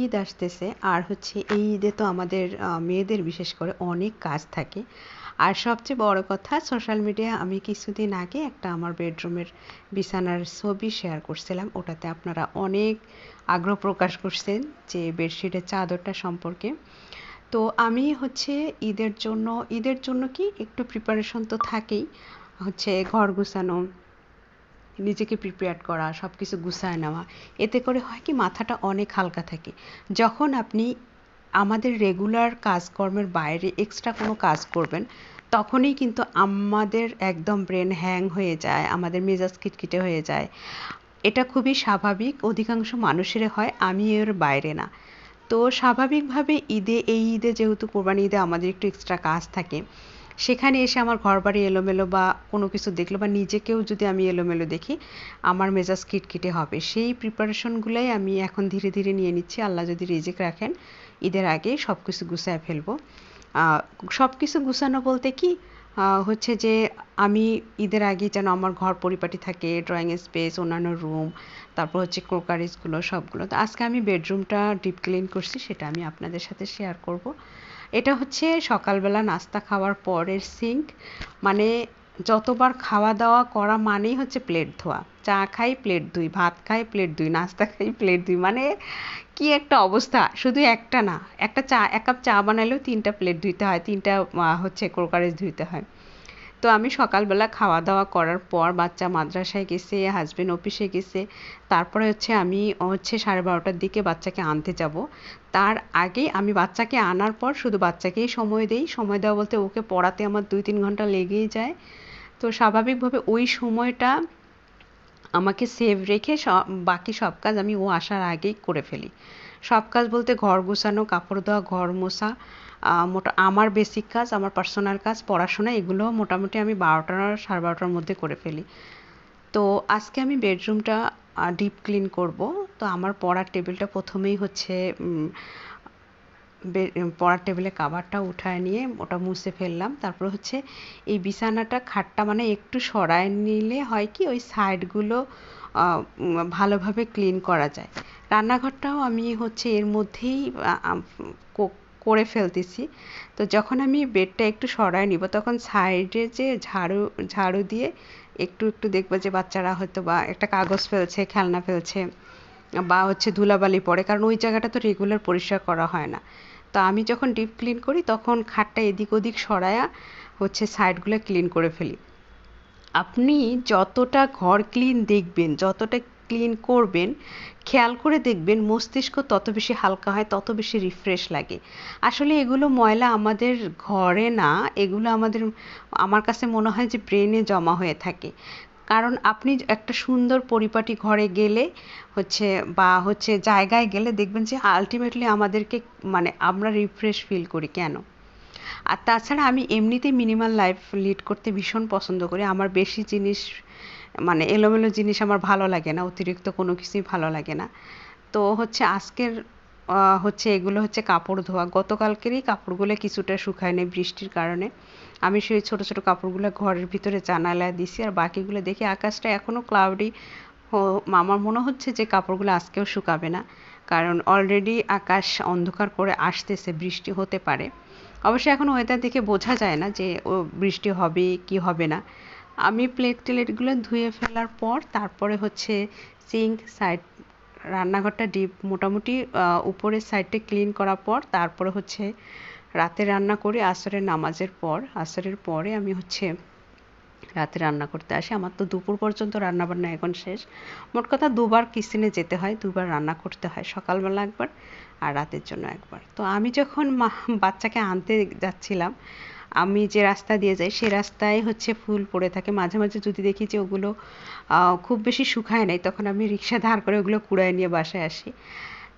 ঈদ আসতেছে। আর হচ্ছে এই ঈদে তো আমাদের মেয়েদের বিশেষ করে অনেক কাজ থাকে। আর সবচেয়ে বড় কথা সোশ্যাল মিডিয়ায় আমি কিছুদিন আগে একটা আমার বেডরুমের বিছানার ছবি শেয়ার করছিলাম। ওটাতে আপনারা অনেক আগ্রহ প্রকাশ করছেন যে বেডশিটের চাদরটা সম্পর্কে। তো আমি হচ্ছে ঈদের জন্য ঈদের জন্য কি একটু প্রিপারেশন তো থাকেই। হচ্ছে ঘর গুছানো নিজেকে প্রিপেয়ার করা সব কিছু গুছায় নেওয়া। এতে করে হয় কি, মাথাটা অনেক হালকা থাকে। যখন আপনি আমাদের রেগুলার কাজকর্মের বাইরে এক্সট্রা কোনো কাজ করবেন, তখনই কিন্তু আমাদের একদম ব্রেন হ্যাং হয়ে যায়, আমাদের মেজাজ খিটখিটে হয়ে যায়। এটা খুবই স্বাভাবিক, অধিকাংশ মানুষের হয়, আমি এর বাইরে না। তো স্বাভাবিকভাবে ঈদে, এই ঈদে যেহেতু কোরবানি ঈদে আমাদের একটু এক্সট্রা কাজ থাকে সেখানে এসে আমার ঘর বাড়ি এলোমেলো বা কোনো কিছু দেখল বা নিজেকেও যদি আমি এলোমেলো দেখি, আমার মেজাজ কিটকিটে হবে। সেই প্রিপারেশনগুলোই আমি এখন ধীরে ধীরে নিয়ে নিচ্ছি। আল্লাহ যদি রেজেক রাখেন, ঈদের আগে সব কিছু গুছায় ফেলব। সব কিছু গুছানো বলতে কি? হচ্ছে যে আমি ঈদের আগে যেন আমার ঘর পরিপাটি থাকে ড্রয়িং স্পেস অন্যান্য রুম তারপর হচ্ছে ক্রোকারিজগুলো সবগুলো। তো আজকে আমি বেডরুমটা ডিপ ক্লিন করছি, সেটা আমি আপনাদের সাথে শেয়ার করব। এটা হচ্ছে সকালবেলা নাস্তা খাওয়ার পরের সিঙ্ক মানে যতবার খাওয়া দাওয়া করা মানেই হচ্ছে প্লেট ধোয়া। চা খাই প্লেট ধুই, ভাত খাই প্লেট ধুই, নাস্তা খাই প্লেট ধুই মানে কি একটা অবস্থা। শুধু একটা না, একটা চা, এক কাপ চা বানালেও তিনটা প্লেট ধুইতে হয়, তিনটা হচ্ছে ক্রোকারেজ ধুইতে হয়। তো আমি সকালবেলা খাওয়া দাওয়া করার পর বাচ্চা মাদ্রাসায় গেছে হাজবেন্ড অফিসে গেছে। তারপরে হচ্ছে আমি হচ্ছে সাড়ে বারোটার দিকে বাচ্চাকে আনতে যাব। তার আগে আমি বাচ্চাকে আনার পর শুধু বাচ্চাকেই সময় দেই। সময় দেওয়া বলতে ওকে পড়াতে আমার দুই তিন ঘণ্টা লেগেই যায়। তো স্বাভাবিকভাবে ওই সময়টা আমাকে সেভ রেখে সব বাকি সব কাজ আমি ও আসার আগেই করে ফেলি। সব কাজ বলতে ঘর গোছানো, কাপড় দেওয়া ঘর মোছা মোটা, আমার বেসিক কাজ, আমার পার্সোনাল কাজ, পড়াশোনা, এগুলো মোটামুটি আমি বারোটা সাড়ে বারোটার মধ্যে করে ফেলি। তো আজকে আমি বেডরুমটা ডিপ ক্লিন করব। তো আমার পড়ার টেবিলটা প্রথমেই হচ্ছে পড়ার টেবিলে কাভারটা উঠায় নিয়ে ওটা মুছে ফেললাম। তারপর হচ্ছে এই বিছানাটা খাটটা মানে একটু সরায় নিলে হয় কি, ওই সাইডগুলো ভালোভাবে ক্লিন করা যায়। রান্নাঘরটাও আমি হচ্ছে এর মধ্যেই করে ফেলতেছি। তো যখন আমি বেডটা একটু সরায় নিব, তখন সাইডে যে ঝাড়ু ঝাড়ু দিয়ে একটু একটু দেখব যে বাচ্চারা হয়তো বা একটা কাগজ ফেলছে, খেলনা ফেলছে বা হচ্ছে ধুলাবালি পড়ে, কারণ ওই জায়গাটা তো রেগুলার পরিষ্কার করা হয় না। তো আমি যখন ডিপ ক্লিন করি, তখন খাটটা এদিক ওদিক সরায়া হচ্ছে সাইডগুলো ক্লিন করে ফেলি। আপনি যতটা ঘর ক্লিন দেখবেন, যতটা ক্লিন করবেন, খেয়াল করে দেখবেন মস্তিষ্ক তত বেশি হালকা হয়, তত বেশি রিফ্রেশ লাগে। আসলে এগুলো ময়লা আমাদের ঘরে না, এগুলো আমাদের, আমার কাছে মনে হয় যে ব্রেনে জমা হয়ে থাকে। কারণ আপনি একটা সুন্দর পরিপাটি ঘরে গেলে হচ্ছে বা হচ্ছে জায়গায় গেলে দেখবেন যে আলটিমেটলি আমাদেরকে মানে আমরা রিফ্রেশ ফিল করি কেন? আর তাছাড়া আমি এমনিতেই মিনিমাল লাইফ লিড করতে ভীষণ পছন্দ করি। আমার বেশি জিনিস মানে এলোমেলো জিনিস আমার ভালো লাগে না, অতিরিক্ত কোনো কিছুই ভালো লাগে না। তো হচ্ছে আজকের হচ্ছে এগুলো হচ্ছে কাপড় ধোয়া। গতকালকেরই কাপড়গুলো কিছুটা শুকায় নেই বৃষ্টির কারণে। আমি সেই ছোট ছোট কাপড়গুলো ঘরের ভিতরে জানালায় দিছি আর বাকিগুলো দেখি আকাশটা এখনও ক্লাউডি আমার মনে হচ্ছে যে কাপড়গুলো আজকেও শুকাবে না। কারণ অলরেডি আকাশ অন্ধকার করে আসতেছে, বৃষ্টি হতে পারে। অবশ্যই এখন ওয়েদার দেখে বোঝা যায় না যে, ও, বৃষ্টি হবে কি হবে না। আমি প্লেট টেলেটগুলো ধুয়ে ফেলার পর তারপরে হচ্ছে সিঙ্ক সাইড রান্নাঘরটা ডিপ মোটামুটি উপরের সাইডটা ক্লিন করার পর তারপরে হচ্ছে রাতে রান্না করি, আসরের নামাজের পর। আসরের পরে আমি হচ্ছে রাতে রান্না করতে আসি। আমার তো দুপুর পর্যন্ত রান্না বান্না এখন শেষ। মোট কথা দুবার কিচেনে যেতে হয়, দুবার রান্না করতে হয়, সকালবেলা একবার আর রাতের জন্য একবার। তো আমি যখন মা বাচ্চাকে আনতে যাচ্ছিলাম আমি যে রাস্তা দিয়ে যাই, সে রাস্তায় হচ্ছে ফুল পড়ে থাকে। মাঝে মাঝে যদি দেখি যে ওগুলো খুব বেশি শুকায় নাই, তখন আমি রিক্সা ধার করে ওগুলো কুড়ায় নিয়ে বাসায় আসি।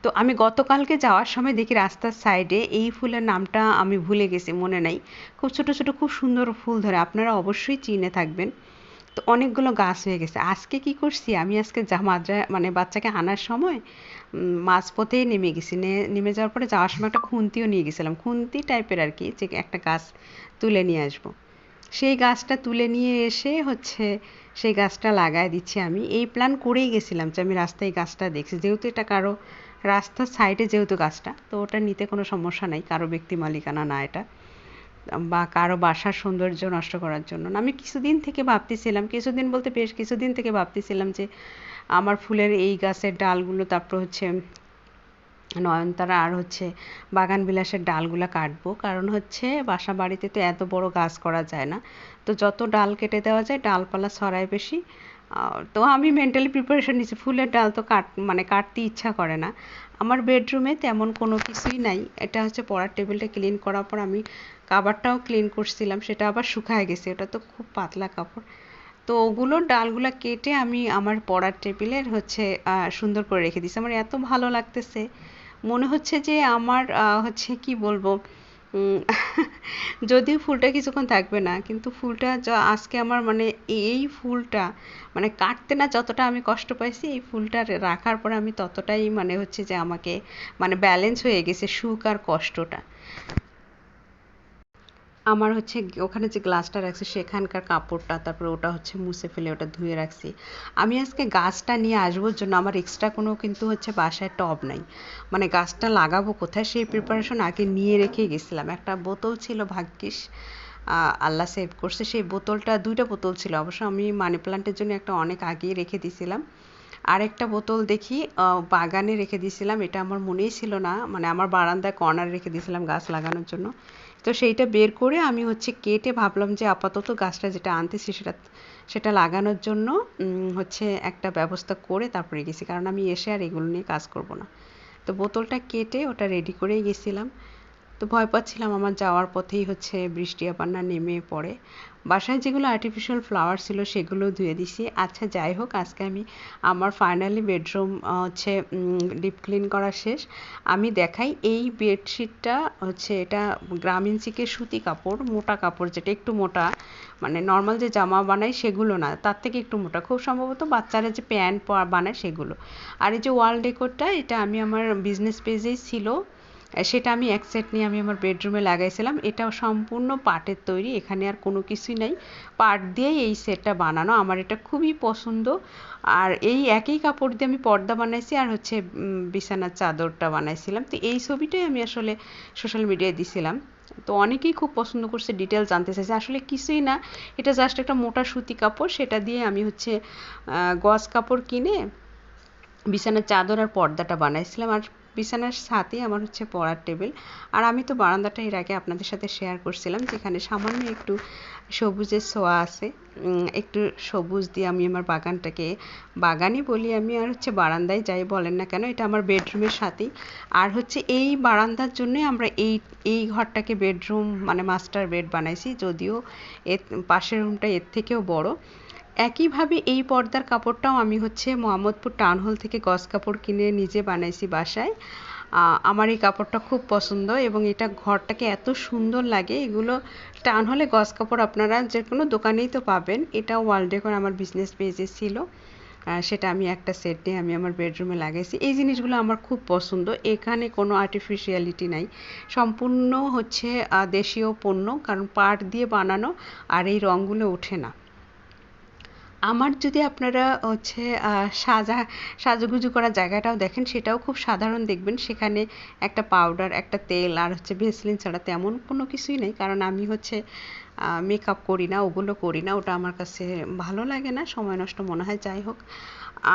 তো আমি গতকালকে যাওয়ার সময় দেখি রাস্তার সাইডে এই ফুলের নামটা আমি ভুলে গেছি, মনে নাই। খুব ছোট ছোট, খুব সুন্দর ফুল ধরে, আপনারা অবশ্যই চিনে থাকবেন। তো অনেকগুলো গাছ হয়ে গেছে। আজকে কি করছি? আমি আজকে যা মাদ্রা মানে বাচ্চাকে আনার সময় মাঝপথেই নেমে গেছি। নেমে যাওয়ার পরে যাওয়ার সময় একটা খুন্তিও নিয়ে গেছিলাম। খুন্তি টাইপের আর কি, যে একটা গাছ তুলে নিয়ে আসব। সেই গাছটা তুলে নিয়ে এসে হচ্ছে সেই গাছটা লাগায় দিচ্ছি আমি। এই প্ল্যান করেই গেছিলাম যে আমি রাস্তায় গাছটা দেখছি। যেহেতু এটা কারও রাস্তার সাইডে যেহেতু গাছটা, তো ওটা নিতে কোনো সমস্যা নাই। কারও ব্যক্তি মালিকানা না এটা। বা কারও বাসার সৌন্দর্য নষ্ট করার জন্য। না আমি কিছুদিন থেকে ভাবতেছিলাম, কিছুদিন বলতে বেশ কিছুদিন থেকে ভাবতেছিলাম যে আমার ফুলের এই গাছের ডালগুলো, তারপর হচ্ছে নয়নতারা আর হচ্ছে বাগান বিলাসের ডালগুলা কাটবো। কারণ হচ্ছে বাসা বাড়িতে তো এত বড় গাছ করা যায় না। তো যত ডাল কেটে দেওয়া যায়, ডালপালা ছড়ায় বেশি। তো আমি মেন্টালি প্রিপারেশন নিচ্ছি ফুলের ডাল তো কাট মানে কাটতে ইচ্ছা করে না। আমার বেডরুমে তেমন কোনো কিছুই নাই। এটা হচ্ছে পড়ার টেবিলটা ক্লিন করার পর আমি কাবারটাও ক্লিন করছিলাম, সেটা আবার শুকায় গেছে, ওটা তো খুব পাতলা কাপড়। তো ওগুলোর ডালগুলা কেটে আমি আমার পড়ার টেবিলের হচ্ছে সুন্দর করে রেখে দিয়েছি। আমার এত ভালো লাগতেছে। মনে হচ্ছে যে আমার হচ্ছে কি বলব যদিও ফুলটা কিছুক্ষণ থাকবে না, কিন্তু ফুলটা আজকে আমার মানে এই ফুলটা মানে কাটতে না যতটা আমি কষ্ট পাইছি, এই ফুলটা রাখার পরে আমি ততটাই মানে হচ্ছে যে আমাকে মানে ব্যালেন্স হয়ে গেছে সুখ আর কষ্টটা। আমার হচ্ছে ওখানে যে গ্লাসটা রাখছি, সেখানকার কাপড়টা, তারপরে ওটা হচ্ছে মুছে ফেলে, ওটা ধুয়ে রাখছি। আমি আজকে গাছটা নিয়ে আসব জন্য, আমার এক্সট্রা কোনো কিন্তু হচ্ছে বাসায় টব নাই। মানে গাছটা লাগাবো কোথায়, সেই প্রিপারেশন আগে নিয়ে রেখে গেছিলাম। একটা বোতল ছিল ভাগ্যিস আল্লাহ সেভ করছে। সেই বোতলটা, দুইটা বোতল ছিল। অবশ্য আমি মানি প্লান্টের জন্য একটা অনেক আগেই রেখে দিয়েছিলাম আরেকটা বোতল দেখি বাগানে রেখে দিয়েছিলাম এটা আমার মনেই ছিল না। মানে আমার বারান্দায় কর্নার রেখে দিয়েছিলাম গাছ লাগানোর জন্য। তো সেইটা বের করে আমি হচ্ছে কেটে ভাবলাম যে আপাতত গাছটা যেটা আনতেছি সেটা সেটা লাগানোর জন্য হচ্ছে একটা ব্যবস্থা করে তারপরে গেছি। কারণ আমি এসে আর এগুলো নিয়ে কাজ করব না। তো বোতলটা কেটে ওটা রেডি করেই গেছিলাম। তো ভয় পাচ্ছিলাম আমার যাওয়ার পথেই হচ্ছে বৃষ্টি আবার না নেমে পড়ে। বাসায় যেগুলো আর্টিফিশিয়াল ফ্লাওয়ার ছিল সেগুলো ধুয়ে দিছি। আচ্ছা যাই হোক, আজকে আমি আমার ফাইনালি বেডরুম হচ্ছে ডিপ ক্লিন করা শেষ। আমি দেখাই এই বেডশিটটা হচ্ছে এটা গ্রামীণ চিকের সুতি কাপড়, মোটা কাপড় যেটা একটু মোটা মানে নর্মাল যে জামা বানায় সেগুলো না, তার থেকে একটু মোটা। খুব সম্ভবত বাচ্চারা যে প্যান্ট বানায় সেগুলো। আর এই যে ওয়াল ডেকোরটা এটা আমি আমার বিজনেস পেজেই ছিল। সেটা আমি এক সেট নিয়ে আমি আমার বেডরুমে লাগাইছিলাম। এটাও সম্পূর্ণ পাটের তৈরি, এখানে আর কোনো কিছুই নাই। পাট দিয়েই এই সেটটা বানানো। আমার এটা খুবই পছন্দ। আর এই একই কাপড় দিয়ে আমি পর্দা বানাইছি আর হচ্ছে বিছানার চাদরটা বানাইছিলাম। তো এই ছবিটাই আমি আসলে সোশ্যাল মিডিয়ায় দিছিলাম। তো অনেকেই খুব পছন্দ করছে ডিটেলস জানতে চাইছে। আসলে কিছুই না। এটা জাস্ট একটা মোটা সুতি কাপড়। সেটা দিয়ে আমি হচ্ছে গজ কাপড় কিনে বিছানার চাদর আর পর্দাটা বানাইছিলাম। আর বিছানার সাথেই আমার হচ্ছে পড়ার টেবিল। আর আমি তো বারান্দাটা এর আগে আপনাদের সাথে শেয়ার করছিলাম, যেখানে সামান্য একটু সবুজের ছোঁয়া আছে। একটু সবুজ দিয়ে আমি আমার বাগানটাকে বাগানই বলি আমি, আর হচ্ছে বারান্দায় যাই বলেন না কেন, এটা আমার বেডরুমের সাথেই। আর হচ্ছে এই বারান্দার জন্যই আমরা এই এই ঘরটাকে বেডরুম মানে মাস্টার বেড বানাইছি, যদিও এর পাশের রুমটা এর থেকেও বড়। একইভাবে এই পর্দার কাপড়টাও আমি হচ্ছে মোহাম্মদপুর টাউন হল থেকে গস কাপড় কিনে নিজে বানাইছি বাসায়। আমার এই কাপড়টা খুব পছন্দ এবং এটা ঘরটাকে এত সুন্দর লাগে। এগুলো টাউন হলে গস কাপড় আপনারা যে কোনো দোকানেই তো পাবেন। এটা ওয়াল ডেকর আমার বিজনেস পেজে ছিল। সেটা আমি একটা সেট নিয়ে আমি আমার বেডরুমে লাগাইছি। এই জিনিসগুলো আমার খুব পছন্দ। এখানে কোনো আর্টিফিশিয়ালিটি নাই। সম্পূর্ণ হচ্ছে দেশীয় পণ্য। কারণ পাট দিয়ে বানানো আর এই রঙগুলো ওঠে না। আমার যদি আপনারা হচ্ছে সাজা, সাজুগুজু করা জায়গাটাও দেখেন, সেটাও খুব সাধারণ দেখবেন। সেখানে একটা পাউডার একটা তেল আর হচ্ছে ভেসলিন ছাড়া তেমন কোনো কিছুই নেই। কারণ আমি হচ্ছে মেকআপ করি না, ওগুলো করি না। ওটা আমার কাছে ভালো লাগে না, সময় নষ্ট মনে হয়, যাই হোক।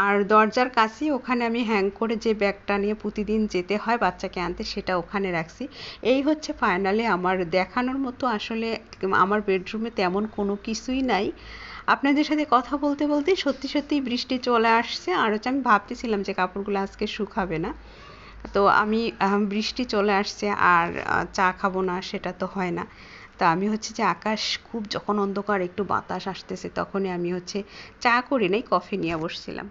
আর দরজার কাছেই ওখানে আমি হ্যাং করে যে ব্যাগটা নিয়ে প্রতিদিন যেতে হয় বাচ্চাকে আনতে, সেটা ওখানে রাখছি। এই হচ্ছে ফাইনালি আমার দেখানোর মতো আসলে আমার বেডরুমে তেমন কোনো কিছুই নাই। আপনাদের সাথে কথা বলতে বলতে সত্যি সত্যি বৃষ্টি চলে আসছে। আর হচ্ছে আমি ভাবতেছিলাম যে কাপড়গুলো আজকে শুকাবে না। তো আমি বৃষ্টি চলে আসছে আর চা খাব না, সেটা তো হয় না। তা আমি হচ্ছে যে আকাশ খুব যখন অন্ধকার, একটু বাতাস আসতেছে, তখনই আমি হচ্ছে চা করি নাই, কফি নিয়ে বসছিলাম।